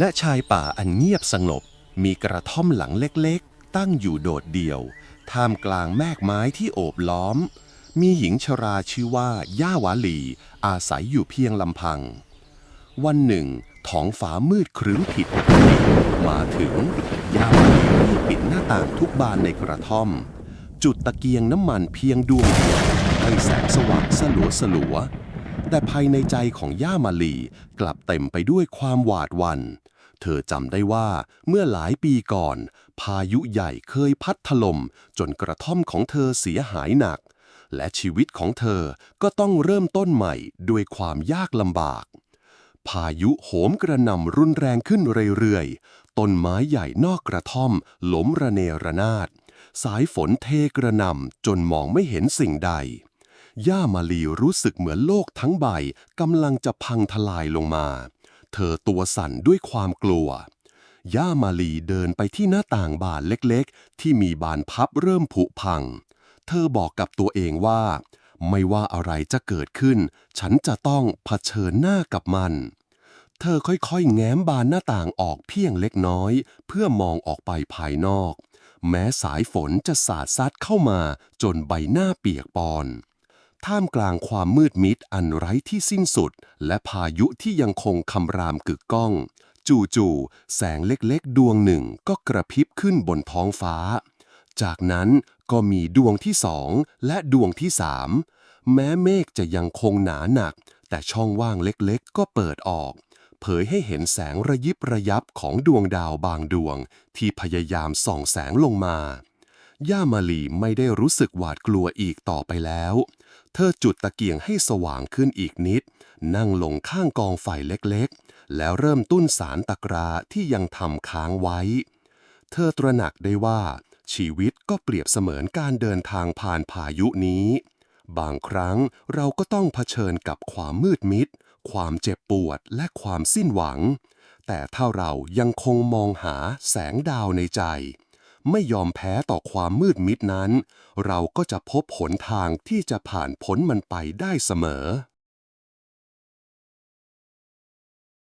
ณชายป่าอันเงียบสงบ มีกระท่อมหลังเล็กๆ ตั้งอยู่โดดเดี่ยว ท่ามกลางแมกไม้ที่โอบล้อม มีหญิงชราชื่อว่า ย่าวาลี อาศัยอยู่เพียงลำพัง วันหนึ่งท้องฟ้ามืดครึ้มผิดปกติมาถึง ย่าวาลีรีบปิดหน้าต่างทุกบานในกระท่อม จุดตะเกียงน้ำมันเพียงดวงเดียวให้แสงสว่างสลัวสลัวๆแต่ภายในใจของย่ามาลีกลับเต็มไปด้วยความหวาดหวัน่น เธอจำได้ว่าเมื่อหลายปีก่อน พายุใหญ่เคยพัดถล่มจนกระท่อมของเธอเสียหายหนัก และชีวิตของเธอก็ต้องเริ่มต้นใหม่ด้วยความยากลำบาก พายุโหมกระหน่ำรุนแรงขึ้นเรื่อยๆ ต้นไม้ใหญ่นอกกระท่อมล้มระเนระนาด สายฝนเทกระหน่ำจนมองไม่เห็นสิ่งใด ย่ามาลีรู้สึกเหมือนโลกทั้งใบกำลังจะพังทลายลงมา เธอตัวสั่นด้วยความกลัว ย่ามาลีเดินไปที่หน้าต่างบานเล็กๆ ที่มีบานพับเริ่มผุพัง เธอบอกกับตัวเองว่า ไม่ว่าอะไรจะเกิดขึ้น ฉันจะต้องเผชิญหน้ากับมัน เธอค่อยๆ แง้มบานหน้าต่างออกเพียงเล็กน้อย เพื่อมองออกไปภายนอก แม้สายฝนจะสาดซัดเข้ามาจนใบหน้าเปียกปอน ท่ามกลางความมืดมิดอันไร้ที่สิ้นสุด และพายุที่ยังคงคำรามกึกก้อง จู่ๆแสงเล็กๆ ดวงหนึ่งก็กระพริบขึ้นบนท้องฟ้า จากนั้นก็มีดวงที่สองและดวงที่สามแม้เมฆจะยังคงหนาหนัก แต่ช่องว่างเล็กๆ ก็เปิดออก เผยให้เห็นแสงระยิบระยับของดวงดาวบางดวง ที่พยายามส่องแสงลงมา ย่ามาลีไม่ได้รู้สึกหวาดกลัวอีกต่อไปแล้ว เธอจุดตะเกียงให้สว่างขึ้นอีกนิด นั่งลงข้างกองไฟเล็กๆ แล้วเริ่มตุ้นสารตะกราที่ยังทำค้างไว้ เธอตระหนักได้ว่า ชีวิตก็เปรียบเสมือนการเดินทางผ่านพายุนี้ บางครั้งเราก็ต้องเผชิญกับความมืดมิด ความเจ็บปวดและความสิ้นหวัง แต่ถ้าเรายังคงมองหาแสงดาวในใจ ไม่ยอมแพ้ต่อความมืดมิดนั้น เราก็จะพบหนทางที่จะผ่านพ้นมันไปได้เสมอ